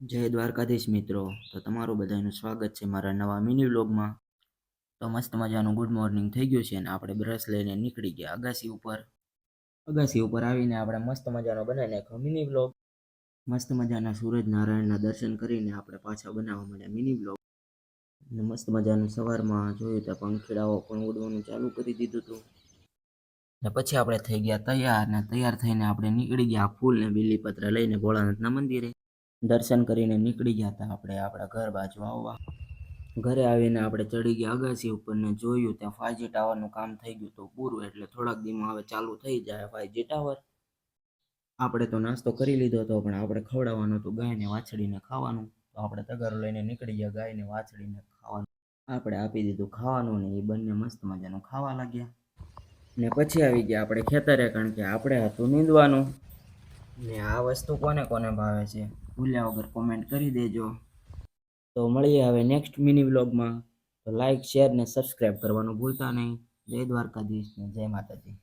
જય દ્વારકાધીશ મિત્રો. તો તમારું બધાનું સ્વાગત છે મારા નવા મિની વ્લોગમાં. તો મસ્ત મજાનું ગુડ મોર્નિંગ થઈ ગયું છે અને આપણે બ્રશ લઈને નીકળી ગયા અગાસી ઉપર. અગાસી ઉપર આવીને આપણે મસ્ત મજાનો બનાવી નાખ્યો મિની વ્લોગ. મસ્ત મજાના સૂરજ નારાયણના દર્શન કરીને આપણે પાછા બનાવવા માંડ્યા મિની વ્લોગ. અને મસ્ત મજાનું સવારમાં જોયું તો પંખીડાઓ પણ ઉડવાનું ચાલુ કરી દીધું હતું. ને પછી આપણે થઈ ગયા તૈયાર ને તૈયાર થઈને આપણે નીકળી ગયા ફૂલ ને બિલીપત્ર લઈને ભોળાનાથના મંદિરે. દર્શન કરીને નીકળી ગયા હતા આપણે આપણા ઘર બાજુ આવવા. ઘરે આવીને આપણે ચડી ગયા અગાસી ઉપર ને જોયું ત્યાં ફાઈવજી ટાવરનું કામ થઈ ગયું હતું પૂરું એટલે થોડાક દીમાં હવે ચાલુ થઈ જાય ફાઈવજી ટાવર. આપણે તો નાસ્તો કરી લીધો હતો પણ આપણે ખવડાવવાનું હતું ગાયને વાછડીને ખાવાનું. તો આપણે તગારો લઈને નીકળી ગયા ગાયને વાછડીને ખાવાનું. આપણે આપી દીધું ખાવાનું ને એ બંને મસ્ત મજાનું ખાવા લાગ્યા. ને પછી આવી ગયા આપણે ખેતરે કારણ કે આપણે હતું નીંદવાનું. ને આ વસ્તુ કોને કોને ભાવે છે? ભૂલ્યા વગર કોમેન્ટ કરી દેજો. તો મળીએ હવે નેક્સ્ટ મિની વ્લોગમાં તો લાઈક શેર ને સબસ્ક્રાઈબ કરવાનું ભૂલતા નહીં. જય દ્વારકાધીશ ને જય માતાજી.